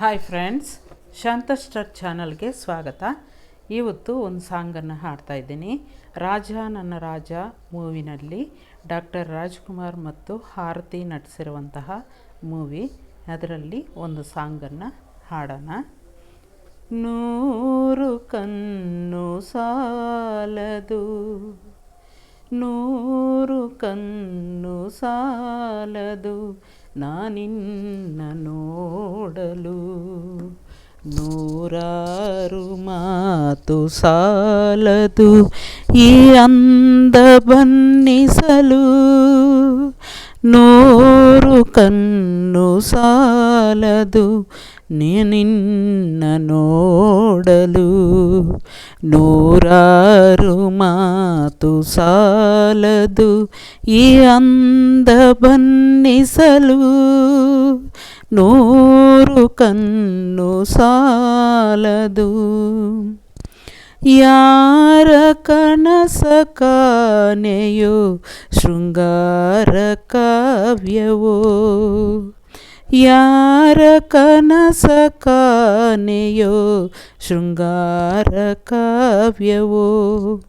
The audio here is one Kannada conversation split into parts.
ಹಾಯ್ ಫ್ರೆಂಡ್ಸ್ ಶಾಂತ ಸ್ಟಾರ್ ಚಾನಲ್ಗೆ ಸ್ವಾಗತ. ಇವತ್ತು ಒಂದು ಸಾಂಗನ್ನು ಹಾಡ್ತಾ ಇದ್ದೀನಿ. ರಾಜ ನನ್ನ ರಾಜ ಮೂವಿನಲ್ಲಿ ಡಾಕ್ಟರ್ ರಾಜ್ಕುಮಾರ್ ಮತ್ತು ಹಾರತಿ ನಟಿಸಿರುವಂತಹ ಮೂವಿ. ಅದರಲ್ಲಿ ಒಂದು ಸಾಂಗನ್ನು ಹಾಡೋಣ. ನೂರು ಕಣ್ಣು ಸಾಲದು. ನೂರು ಕಣ್ಣು ಸಾಲದು. ನಾನಿನ್ನ ನೋಡಲು ನೂರಾರು ಮಾತು ಸಾಲದು ಈ ಅಂದ ಬನ್ನಿಸಲು ನೂರು ಕಣ್ಣು ಸಾಲದು ನಿನ್ನ ನೋಡಲು. ನೂರಾರು ಮಾತು ಸಾಲದು ಈ ಅಂದ ಬನ್ನಿಸಲು ನೂರು ಕಣ್ಣು ಸಾಲದು. ಯಾರ ಕನಸ ಕಾನೆಯೋ ಶೃಂಗಾರ ಕಾವ್ಯವೋ? ಯಾರ ಕನಸ ಕಾನೆಯೋ ಶೃಂಗಾರ ಕಾವ್ಯವೋ?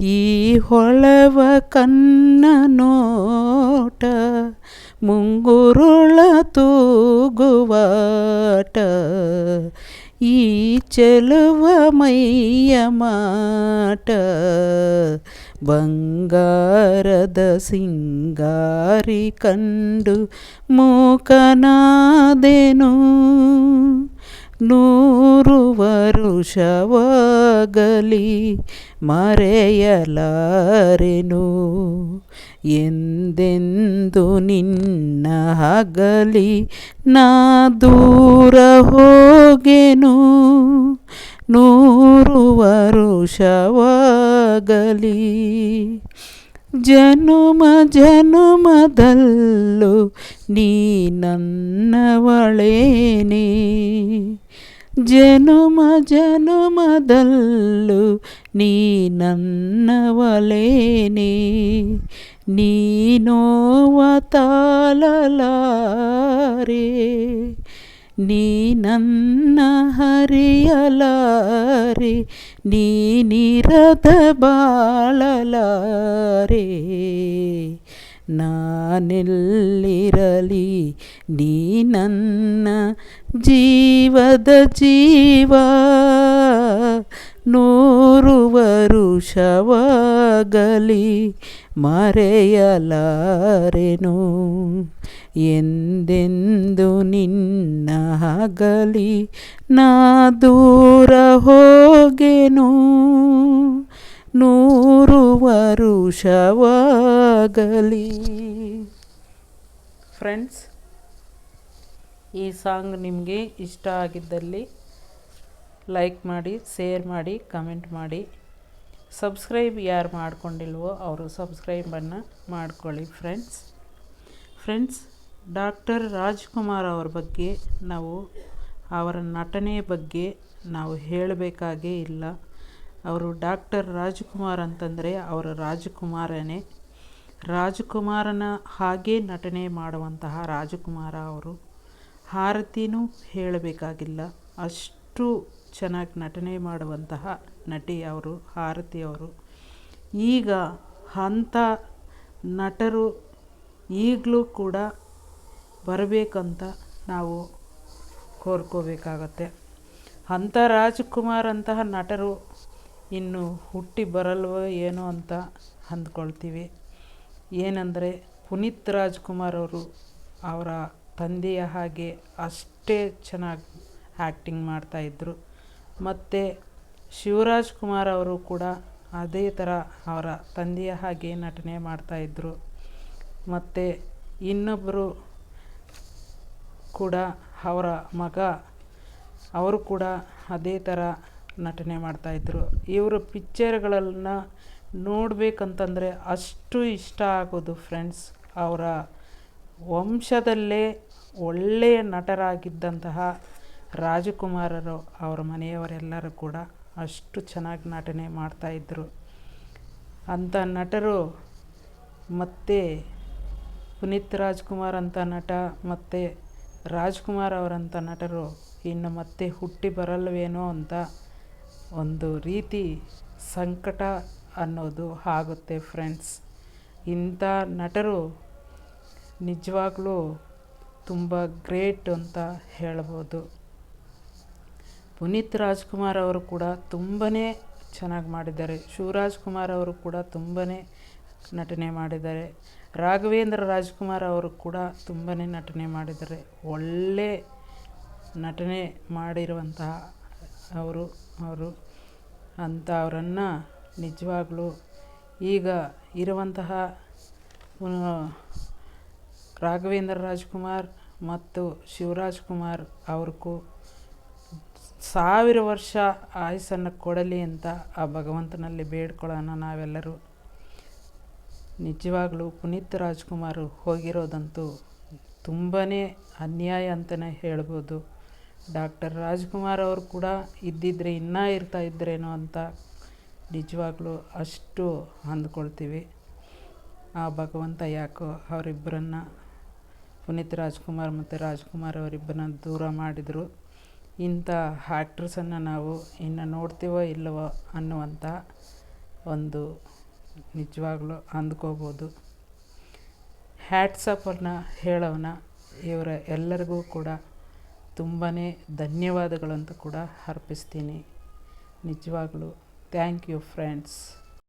ಈ ಹೊಳವ ಕನ್ನ ನೋಟ ಮುಂಗುರುಳ ತೂಗುವಾಟ ఈ చెలువమయ్య మాట బంగారద సింగారి కండు మూకనాదెను ನೂರು ವರುಷವಾಗಲಿ ಮರೆಯಲಾರೆನು? ಎಂದೆಂದು ನಿನ್ನ ಹಗಲಿ ನಾ ದೂರ ಹೋಗೆನು? ನೂರು ವರುಷವಾಗಲಿ ಜನುಮ ಜನುಮದಲ್ಲೂ ನೀ ನನ್ನವಳೇನೆ. ಜನುಮ ಜನುಮದಲ್ಲೂ ನೀ ನನ್ನವಳೇನೆ ನೀನೋವ ತಾಳಲಾರೆ ನೀ ನನ್ನ ಹರಿಯಲಾರೆ ನೀನಿರದ ಬಾಳಲಾರೆ ನಾನೆಲ್ಲಿರಲಿ? ನೀ ನನ್ನ ಜೀವದ ಜೀವ. ನೂರು ವರುಷವಾಗಲಿ ಮರೆಯಲಾರೆನು? ಎಂದೆಂದು ನಿನ್ನ ಹಗಲಿ ನಾ ದೂರ ಹೋಗೆನು? ನೂರು ವರುಷವಾಗಲಿ ಫ್ರೆಂಡ್ಸ್ ಈ ಸಾಂಗ್ ನಿಮಗೆ ಇಷ್ಟ ಆಗಿದ್ದಲ್ಲಿ ಲೈಕ್ ಮಾಡಿ ಶೇರ್ ಮಾಡಿ ಕಮೆಂಟ್ ಮಾಡಿ. ಸಬ್ಸ್ಕ್ರೈಬ್ ಯಾರು ಮಾಡ್ಕೊಂಡಿಲ್ವೋ ಅವರು ಸಬ್ಸ್ಕ್ರೈಬನ್ನು ಮಾಡ್ಕೊಳ್ಳಿ ಫ್ರೆಂಡ್ಸ್ ಫ್ರೆಂಡ್ಸ್ ಡಾಕ್ಟರ್ ರಾಜ್ಕುಮಾರ್ ಅವ್ರ ಬಗ್ಗೆ ನಾವು, ಅವರ ನಟನೆ ಬಗ್ಗೆ ನಾವು ಹೇಳಬೇಕಾಗೇ ಇಲ್ಲ. ಅವರು ಡಾಕ್ಟರ್ ರಾಜ್ಕುಮಾರ್ ಅಂತಂದರೆ ಅವರ ರಾಜಕುಮಾರನೇ. ರಾಜಕುಮಾರನ ಹಾಗೆ ನಟನೆ ಮಾಡುವಂತಹ ರಾಜಕುಮಾರ ಅವರು ಹಾರತಿನೂ ಹೇಳಬೇಕಾಗಿಲ್ಲ. ಅಷ್ಟು ಚೆನ್ನಾಗಿ ನಟನೆ ಮಾಡುವಂತಹ ನಟಿ ಅವರು, ಹಾರತಿ ಅವರು. ಈಗ ಅಂಥ ನಟರು ಈಗಲೂ ಕೂಡ ಬರಬೇಕಂತ ನಾವು ಕೋರ್ಕೋಬೇಕಾಗತ್ತೆ. ಅಂಥ ರಾಜ್ಕುಮಾರ್ ಅಂತಹ ನಟರು ಇನ್ನು ಹುಟ್ಟಿ ಬರಲ್ವೋ ಏನೋ ಅಂತ ಅಂದ್ಕೊಳ್ತೀವಿ. ಏನಂದರೆ ಪುನೀತ್ ರಾಜ್ಕುಮಾರ್ ಅವರು ಅವರ ತಂದೆಯ ಹಾಗೆ ಅಷ್ಟೇ ಚೆನ್ನಾಗಿ ಆ್ಯಕ್ಟಿಂಗ್ ಮಾಡ್ತಾಯಿದ್ರು ಮತ್ತು ಶಿವರಾಜ್ ಕುಮಾರ್ ಅವರು ಕೂಡ ಅದೇ ಥರ ಅವರ ತಂದೆಯ ಹಾಗೆ ನಟನೆ ಮಾಡ್ತಾಯಿದ್ರು ಮತ್ತು ಇನ್ನೊಬ್ಬರು ಕೂಡ ಅವರ ಮಗ ಅವರು ಕೂಡ ಅದೇ ಥರ ನಟನೆ ಮಾಡ್ತಾಯಿದ್ರು ಇವರು ಪಿಕ್ಚರ್ಗಳನ್ನು ನೋಡಬೇಕಂತಂದರೆ ಅಷ್ಟು ಇಷ್ಟ ಆಗೋದು ಫ್ರೆಂಡ್ಸ್. ಅವರ ವಂಶದಲ್ಲೇ ಒಳ್ಳೆಯ ನಟರಾಗಿದ್ದಂತಹ ರಾಜಕುಮಾರರು ಅವರ ಮನೆಯವರೆಲ್ಲರೂ ಕೂಡ ಅಷ್ಟು ಚೆನ್ನಾಗಿ ನಟನೆ ಮಾಡ್ತಾಯಿದ್ರು ಅಂಥ ನಟರು ಮತ್ತು ಪುನೀತ್ ರಾಜ್ಕುಮಾರ್ ಅಂತ ನಟ ಮತ್ತು ರಾಜ್ಕುಮಾರ್ ಅವರಂಥ ನಟರು ಇನ್ನು ಮತ್ತೆ ಹುಟ್ಟಿ ಬರಲ್ವೇನೋ ಅಂತ ಒಂದು ರೀತಿ ಸಂಕಟ ಅನ್ನೋದು ಆಗುತ್ತೆ ಫ್ರೆಂಡ್ಸ್ ಇಂಥ ನಟರು ನಿಜವಾಗ್ಲೂ ತುಂಬ ಗ್ರೇಟ್ ಅಂತ ಹೇಳ್ಬೋದು. ಪುನೀತ್ ರಾಜ್ಕುಮಾರ್ ಅವರು ಕೂಡ ತುಂಬಾ ಚೆನ್ನಾಗಿ ಮಾಡಿದ್ದಾರೆ. ಶಿವರಾಜ್ ಕುಮಾರ್ ಅವರು ಕೂಡ ತುಂಬಾ ನಟನೆ ಮಾಡಿದ್ದಾರೆ. ರಾಘವೇಂದ್ರ ರಾಜ್ಕುಮಾರ್ ಅವರು ಕೂಡ ತುಂಬಾ ನಟನೆ ಮಾಡಿದ್ದಾರೆ. ಒಳ್ಳೆ ನಟನೆ ಮಾಡಿರುವಂತಹ ಅವರು ಅವರು ಅಂಥ ಅವರನ್ನು ನಿಜವಾಗ್ಲೂ ಈಗ ಇರುವಂತಹ ರಾಘವೇಂದ್ರ ರಾಜ್ಕುಮಾರ್ ಮತ್ತು ಶಿವರಾಜ್ ಕುಮಾರ್ ಅವ್ರಿಗೂ ಸಾವಿರ ವರ್ಷ ಆಯಸ್ಸನ್ನು ಕೊಡಲಿ ಅಂತ ಆ ಭಗವಂತನಲ್ಲಿ ಬೇಡ್ಕೊಳ್ಳೋಣ ನಾವೆಲ್ಲರೂ. ನಿಜವಾಗ್ಲೂ ಪುನೀತ್ ರಾಜ್ಕುಮಾರ್ ಹೋಗಿರೋದಂತೂ ತುಂಬಾ ಅನ್ಯಾಯ ಅಂತಲೇ ಹೇಳ್ಬೋದು. ಡಾಕ್ಟರ್ ರಾಜ್ಕುಮಾರ್ ಅವರು ಕೂಡ ಇದ್ದಿದ್ದರೆ ಇನ್ನೂ ಇರ್ತಾ ಇದ್ರೇನೋ ಅಂತ ನಿಜವಾಗ್ಲೂ ಅಷ್ಟು ಅಂದ್ಕೊಳ್ತೀವಿ. ಆ ಭಗವಂತ ಯಾಕೋ ಅವರಿಬ್ಬರನ್ನ ಪುನೀತ್ ರಾಜ್ಕುಮಾರ್ ಮತ್ತು ರಾಜ್ಕುಮಾರ್ ಅವರಿಬ್ಬರನ್ನ ದೂರ ಮಾಡಿದರು. ಇಂಥ ಆ್ಯಕ್ಟ್ರಸನ್ನು ನಾವು ಇನ್ನು ನೋಡ್ತೀವೋ ಇಲ್ಲವೋ ಅನ್ನುವಂಥ ಒಂದು ನಿಜವಾಗ್ಲೂ ಅಂದ್ಕೋಬೋದು. ಹ್ಯಾಟ್ಸಪ್ಪನ್ನು ಹೇಳೋಣ ಇವರ ಎಲ್ಲರಿಗೂ ಕೂಡ ತುಂಬಾ ಧನ್ಯವಾದಗಳಂತೂ ಕೂಡ ಅರ್ಪಿಸ್ತೀನಿ. ನಿಜವಾಗ್ಲೂ Thank you, friends.